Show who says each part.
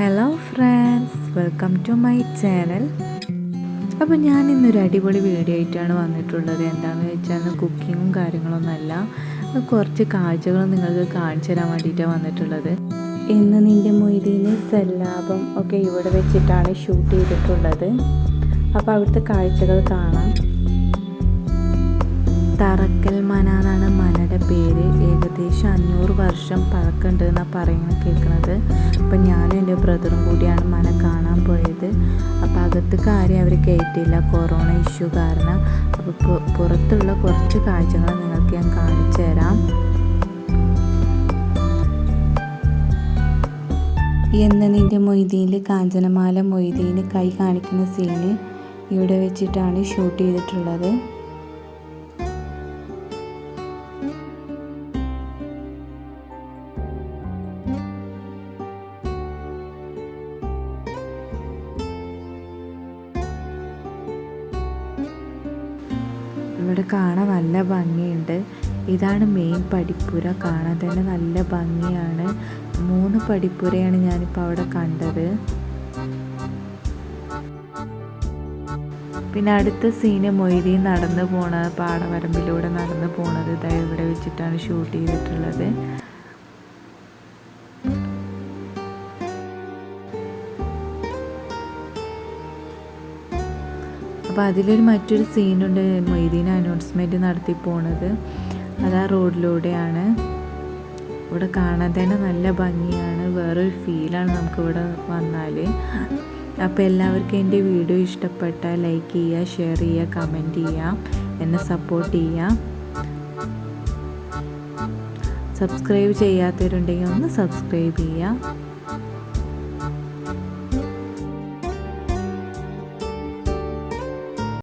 Speaker 1: Hello friends welcome to my channel അപ്പോൾ ഞാൻ ഇന്നൊരു അടിപൊളി വീഡിയോ ആയിട്ടാണ് വന്നിട്ടുള്ളത്. എന്താണെന്ന് വെച്ചാൽ കുക്കിങ്ങും കാര്യങ്ങളൊന്നുമല്ല കുറച്ച് കാഴ്ചകൾ നിങ്ങൾക്ക് കാണിച്ചു തരാൻ വേണ്ടിയിട്ടാണ് വന്നിട്ടുള്ളത്. ഇന്ന് നിന്റെ മൊയ്തീന് സല്ലാപം ഒക്കെ ഇവിടെ വെച്ചിട്ടാണ് ഷൂട്ട് ചെയ്തിട്ടുള്ളത്. അപ്പോൾ അവിടുത്തെ കാഴ്ചകൾ കാണാം. തറക്കൽ മന എന്നാണ് മനയുടെ പേര് ഏകദേശം അഞ്ഞൂറ് വർഷം പഴക്കമുണ്ട് എന്നാണ് പറയുന്നത് കേൾക്കുന്നത് അപ്പം ഞാനും എന്റെ ബ്രദറും കൂടിയാണ് മന കാണാൻ പോയത്. അപ്പോൾ അകത്ത് കാര്യം അവർ കയറ്റിയില്ല കൊറോണ ഇഷ്യൂ കാരണം. അപ്പോൾ പുറത്തുള്ള കുറച്ച് കാഴ്ചകൾ നിങ്ങൾക്ക് ഞാൻ കാണിച്ചു തരാം. എന്ന് നിന്റെ മൊയ്തീനിൽ കാഞ്ചനമാല മൊയ്തീന് കൈ കാണിക്കുന്ന സീന് ഇവിടെ വെച്ചിട്ടാണ് ഷൂട്ട് ചെയ്തിട്ടുള്ളത്. ഇവിടെ കാണാൻ നല്ല ഭംഗിയുണ്ട്. ഇതാണ് മെയിൻ പടിപ്പുര. കാണാൻ തന്നെ നല്ല ഭംഗിയാണ്. മൂന്ന് പടിപ്പുരയാണ് ഞാനിപ്പോൾ അവിടെ കണ്ടത്. പിന്നെ അടുത്ത സീന് മൊയ്തി നടന്നു പോണ പാടവരമ്പിലൂടെ നടന്നു പോണത് ഇതാ ഇവിടെ വെച്ചിട്ടാണ് ഷൂട്ട് ചെയ്തിട്ടുള്ളത്. അപ്പോൾ അതിലൊരു മറ്റൊരു സീനുണ്ട് മൊയ്തീൻ അനൗൺസ്മെന്റ് നടത്തി പോണത്. അത് ആ റോഡിലൂടെയാണ്. ഇവിടെ കാണാൻ തന്നെ നല്ല ഭംഗിയാണ്. വേറൊരു ഫീലാണ് നമുക്കിവിടെ വന്നാൽ അപ്പോൾ എല്ലാവർക്കും എന്റെ വീഡിയോ ഇഷ്ടപ്പെട്ടാൽ ലൈക്ക് ചെയ്യുക ഷെയർ ചെയ്യുക കമന്റ് ചെയ്യുക എന്നെ സപ്പോർട്ട് ചെയ്യുക. സബ്സ്ക്രൈബ് ചെയ്യാത്തവരുണ്ടെങ്കിൽ ഒന്ന് സബ്സ്ക്രൈബ് ചെയ്യുക.